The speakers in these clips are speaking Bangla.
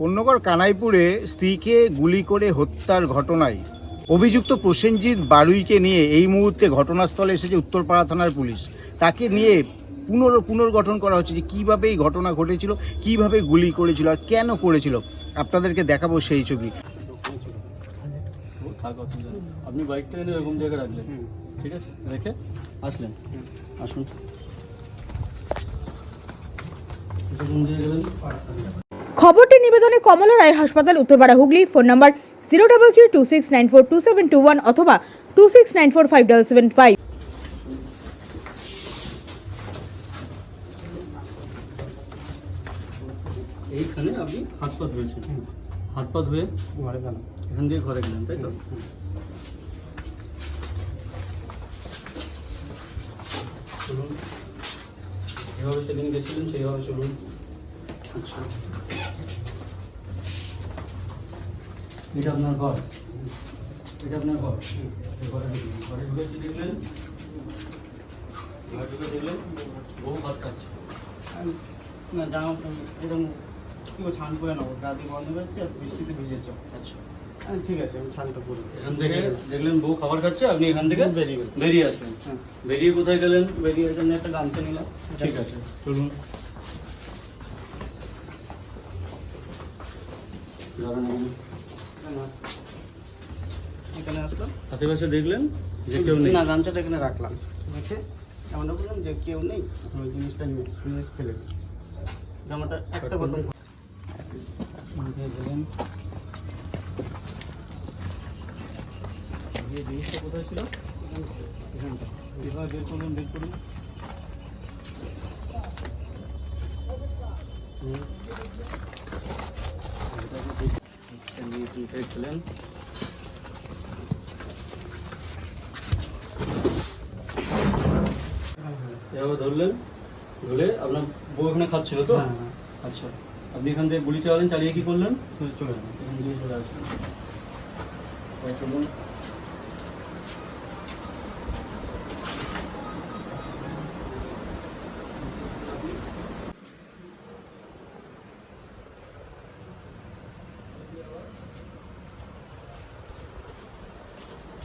কন্যগড় কানাইপুরে স্ত্রীকে গুলি করে হত্যার ঘটনায় অভিযুক্ত প্রসেনজিৎ বারুইকে নিয়ে এই মুহূর্তে ঘটনাস্থলে এসেছে উত্তরপাড়া থানার পুলিশ। তাকে নিয়ে পুনর পুনর্গঠন করা হচ্ছে যে কীভাবে এই ঘটনা ঘটেছিল কীভাবে গুলি করেছিল আর কেন করেছিল আপনাদেরকে দেখাবো সেই ছবি। আপনি বাইকটা এনে এরকম জায়গায় রাখলেন? ঠিক আছে রেখে আসলেন। আসুন। গেলেন খবরটি নিবেদনে কমলা রায় হাসপাতাল, Uttarpara Hooghly, phone number zero double three two six nine four two seven two one অথবা two six nine four five double seven five এইখানে আপনি হাত পা ধুয়েছেন হাত পা ধুয়ে ঘরে এখান দিয়ে ঘরে গেলেন, তাই তো? যেভাবে সেদিন গেছিলেন, সেইভাবে চলুন। আচ্ছা। এটা আপনার ঘর। এটা আপনার ঘর। ঘরে ঢুকলেন ঘরে ঢুকে কি দেখলেন ঘরে ঢুকে দেখলেন বহু ভাত খাচ্ছে না জামা এরকম কি ছান করে নেব। দিয়ে বন্ধ আর বৃষ্টিতে ভিজেছ আচ্ছা। ঠিক আছে আমি ছানটা করব এখান থেকে দেখলেন বউ খাবার খাচ্ছে আপনি এখান থেকে বেরিয়ে। বেরিয়ে আসলেন। হ্যাঁ। বেরিয়ে কোথায় গেলেন? বেরিয়ে এখানে একটা গামছা নিলাম। ঠিক আছে চলুন। যাবেন এখানে। এখানে- আসলাম। আশেপাশে দেখলেন যে কেউ নেই? না গামছাটা এখানে রাখলাম। রেখে এমনটা বললাম যে কেউ নেই ওই জিনিসটা নিয়ে জিনিস ফেলে দিই। জামাটা একটা কোথায় গেলেন যে জিনিসটা কোথায় ছিল? এখানটা। এবার বের করুন বের করুন। হুম। এটাকে বের- এটা নিয়ে চিন্তায় খেলেন এভাবে ধরলেন ধরে আপনার বউ ওখানে খাচ্ছিল তো? হ্যাঁ, হ্যাঁ। আচ্ছা আপনি এখান থেকে গুলি চালালেন চালিয়ে কি করলেন? চলে চলে আসলেন।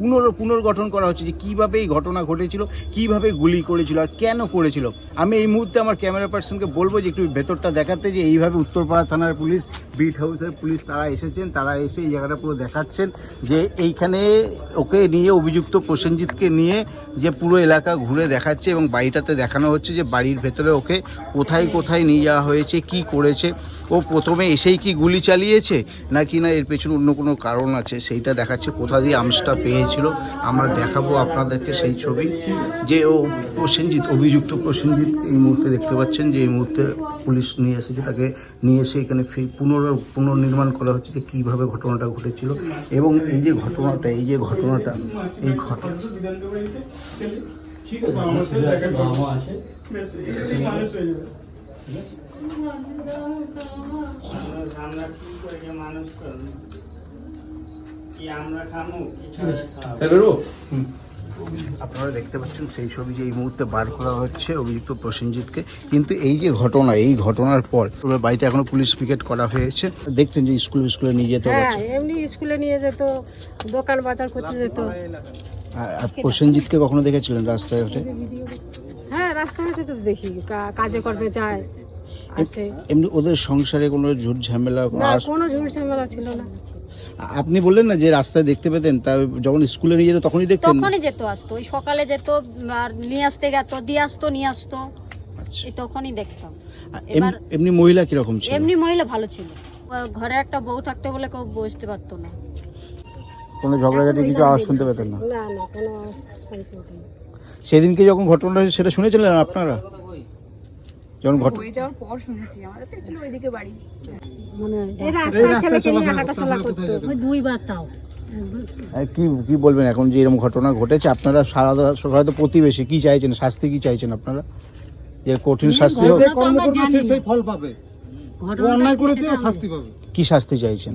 পুনর পুনর্গঠন করা হচ্ছে যে কীভাবে এই ঘটনা ঘটেছিল, কীভাবে গুলি করেছিল আর কেন করেছিল। আমি এই মুহূর্তে আমার ক্যামেরা পার্সনকে বলব যে একটু ভেতরটা দেখাতে যে এইভাবে উত্তরপাড়া থানার পুলিশ, বিট হাউসের পুলিশ তারা এসেছেন, তারা এসে এই জায়গাটা পুরো দেখাচ্ছেন যে এইখানে ওকে নিয়ে অভিযুক্ত প্রসেনজিৎকে নিয়ে যে পুরো এলাকা ঘুরে দেখাচ্ছে এবং বাড়িটাতে দেখানো হচ্ছে যে বাড়ির ভেতরে ওকে কোথায় কোথায় নিয়ে যাওয়া হয়েছে, কি করেছে। ও প্রথমে এসেই কি গুলি চালিয়েছে? নাকি না এর পেছনে অন্য কোনো কারণ আছে? সেইটা দেখাচ্ছে কোথা দিয়ে আমসটা পেয়েছিল। আমরা দেখাবো আপনাদেরকে সেই ছবি। যে ও প্রসেনজিৎ অভিযুক্ত প্রসেনজিৎ এই মুহূর্তে দেখতে পাচ্ছেন যে এই মুহূর্তে পুলিশ নিয়ে এসেছে তাকে নিয়ে এসে এখানে ফির পুনর পুনর্নির্মাণ করা হচ্ছে যে কীভাবে ঘটনাটা ঘটেছিল। এবং এই যে ঘটনাটা এই যে ঘটনাটা এই ঘটনা ঠিক আছে আছে। আমরা কি করে মানুষ কি আমরা খামু কি খাব? আপনারা দেখতে পাচ্ছেন সেই ছবি যে এই মুহূর্তে বার করা হচ্ছে অভিযুক্ত প্রসেনজিৎকে। কিন্তু এই যে ঘটনা এই ঘটনার পর বাড়িতে এখনও পুলিশ পিকেট করা হয়েছে। দেখতেন যে স্কুল স্কুলে নিয়ে যেতে হ্যাঁ এমনি স্কুলে নিয়ে যেত দোকান বাজার করতে যেত। আর প্রসেনজিৎকে কখনো দেখেছিলেন রাস্তায় হ্যাঁ রাস্তাঘাটে তো দেখি কাজে কর্মে যায়। আসে এমনি ওদের সংসারে কোনো ঝুট ঝামেলা না কোনো ঝুট ঝামেলা ছিল না। আপনি বললেন না যে রাস্তায় দেখতে পেতেন তা যখন স্কুলে নিয়ে যেত তখনই দেখতেন? তখনই যেত আসতো। ওই সকালে যেত আর নিয়ে আসতে গেত দিয়ে আসতো নিয়ে আসতো। আচ্ছা। এই তখনই দেখতাম। এবার- এমনি মহিলা কীরকম ছিল? এমনি মহিলা ভালো ছিল। ঘরে একটা বউ থাকতে বলে কেউ বুঝতে পারতো না। কোনো ঝগড়াঝাটি কিছু আওয়াজ শুনতে পেতেন না? না না কোনো। সেদিনকে যখন ঘটনাটা সেটা শুনেছিলেন আপনারা? যখন ঘটনা মানে এই রাস্তায় ছেলেকে নিয়ে হাঁটাচলা করতো। ওই দুইবার কি কি বলবেন এখন যে এরকম ঘটনা ঘটেছে? আপনারা সারা সবাই তো প্রতিবেশী কি চাইছেন? শাস্তি কি চাইছেন আপনারা? যে কঠিন শাস্তি হোক। সেই ফল পাবে। অন্যায় কি করেছে শাস্তি পাবে। কি শাস্তি চাইছেন?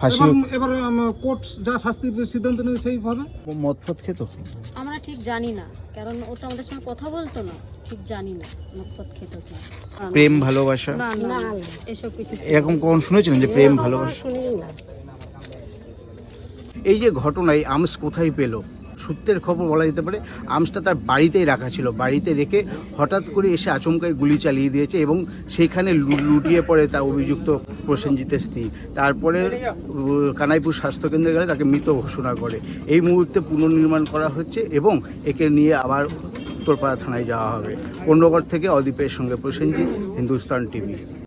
ফাঁসি এবার এবার কোর্ট যা শাস্তি সিদ্ধান্ত নেবে সেই মদ ফদ খেত? আমরা ঠিক জানি না কারণ ও তো আমাদের সঙ্গে কথা বলতো না। ঠিক জানি না খেত প্রেম ভালোবাসা? না না এসব কিছু এরকম কখন শুনেছিলেন যে প্রেম ভালোবাসা? এই যে ঘটনায় আমস কোথায় পেল? সূত্রের খবর বলা যেতে পারে আমসটা তার বাড়িতেই রাখা ছিল। বাড়িতে রেখে হঠাৎ করে এসে আচমকাই গুলি চালিয়ে দিয়েছে এবং সেইখানে লু- লুটিয়ে পড়ে তার অভিযুক্ত প্রসেনজিতের স্ত্রী। তারপরে কানাইপুর স্বাস্থ্যকেন্দ্রে গেলে তাকে মৃত ঘোষণা করে। এই মুহূর্তে পুনর্নির্মাণ করা হচ্ছে এবং একে নিয়ে আবার উত্তরপাড়া থানায় যাওয়া হবে। অন্যগর থেকে অদীপের সঙ্গে প্রসেনজিৎ হিন্দুস্তান টিভি।